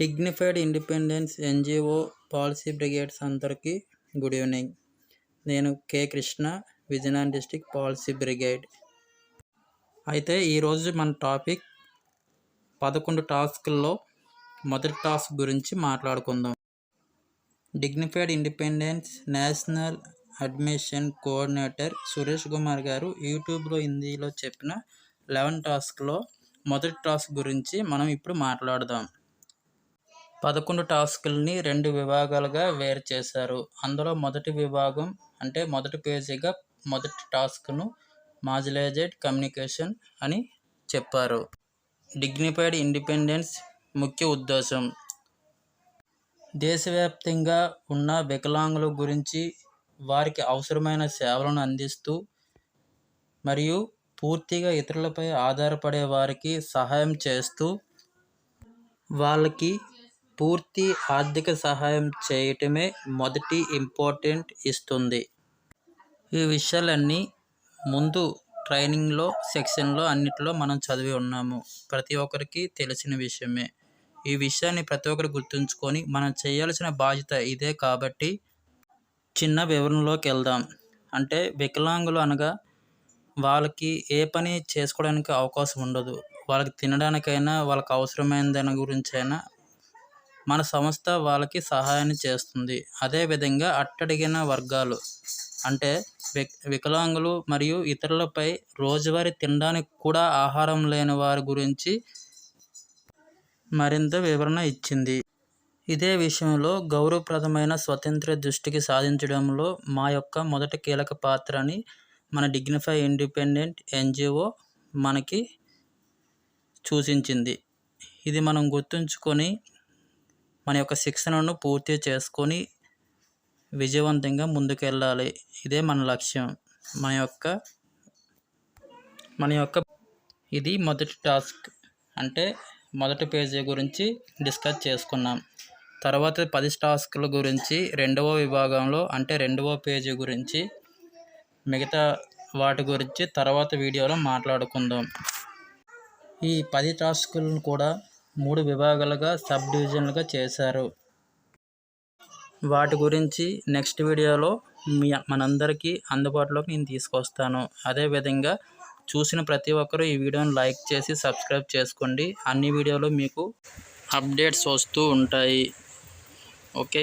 Dignified independence NGO policy brigades అందరికీ good evening. నేను K Krishna Vizianagaram district policy brigade. అయితే ఈరోజు మన టాపిక్ పదకొండు టాస్క్ల్లో మొదటి టాస్క్ గురించి మాట్లాడుకుందాం. Dignified independence national admission coordinator Suresh Kumar garu యూట్యూబ్లో హిందీలో చెప్పిన లెవెన్ టాస్క్లో మొదటి టాస్క్ గురించి మనం ఇప్పుడు మాట్లాడదాం. పదకొండు టాస్కుల్ని రెండు విభాగాలుగా వేరు చేశారు. అందులో మొదటి విభాగం అంటే మొదటి పేజీగా మొదటి టాస్క్ను మాజిలైజెడ్ కమ్యూనికేషన్ అని చెప్పారు. డిగ్నిఫైడ్ ఇండిపెండెన్స్ ముఖ్య ఉద్దేశం. దేశవ్యాప్తంగా ఉన్న వికలాంగుల గురించి వారికి అవసరమైన సేవలను అందిస్తూ మరియు పూర్తిగా ఇతరులపై ఆధారపడే వారికి సహాయం చేస్తూ వాళ్ళకి పూర్తి ఆర్థిక సహాయం చేయటమే మొదటి ఇంపార్టెంట్ ఇస్తుంది. ఈ విషయాలన్నీ ముందు ట్రైనింగ్లో సెక్షన్లో అన్నిటిలో మనం చదివి ఉన్నాము. ప్రతి ఒక్కరికి తెలిసిన విషయమే. ఈ విషయాన్ని ప్రతి ఒక్కరు గుర్తుంచుకొని మనం చేయాల్సిన బాధ్యత ఇదే కాబట్టి చిన్న వివరణలోకి వెళ్దాం. అంటే వికలాంగులు అనగా వాళ్ళకి ఏ పని చేసుకోవడానికి అవకాశం ఉండదు. వాళ్ళకి తినడానికైనా వాళ్ళకి అవసరమైన దాని గురించి అయినా మన సంస్థ వాళ్ళకి సహాయాన్ని చేస్తుంది. అదేవిధంగా అట్టడిగిన వర్గాలు అంటే విక్ వికలాంగులు మరియు ఇతరులపై రోజువారీ తినడానికి కూడా ఆహారం లేని వారి గురించి మరింత వివరణ ఇచ్చింది. ఇదే విషయంలో గౌరవప్రదమైన స్వతంత్ర దృష్టికి సాధించడంలో మా యొక్క మొదటి కీలక పాత్ర అని మన డిగ్నిఫై ఇండిపెండెంట్ ఎన్జిఓ మనకి సూచించింది. ఇది మనం గుర్తుంచుకొని మన యొక్క శిక్షణను పూర్తి చేసుకొని విజయవంతంగా ముందుకెళ్ళాలి. ఇదే మన లక్ష్యం. మన యొక్క మన యొక్క ఇది మొదటి టాస్క్. అంటే మొదటి పేజీ గురించి డిస్కస్ చేసుకున్నాం. తర్వాత పది టాస్క్ల గురించి రెండవ విభాగంలో అంటే రెండవ పేజీ గురించి మిగతా వాటి గురించి తర్వాత వీడియోలో మాట్లాడుకుందాం. ఈ పది టాస్కులను కూడా మూడు విభాగాలుగా సబ్ డివిజన్లుగా చేశారు. వాటి గురించి నెక్స్ట్ వీడియోలో మీ మనందరికీ అందుబాటులోకి నేను తీసుకొస్తాను. అదేవిధంగా చూసిన ప్రతి ఒక్కరూ ఈ వీడియోని లైక్ చేసి సబ్స్క్రైబ్ చేసుకోండి. అన్ని వీడియోలు మీకు అప్డేట్స్ వస్తూ ఉంటాయి. ఓకే?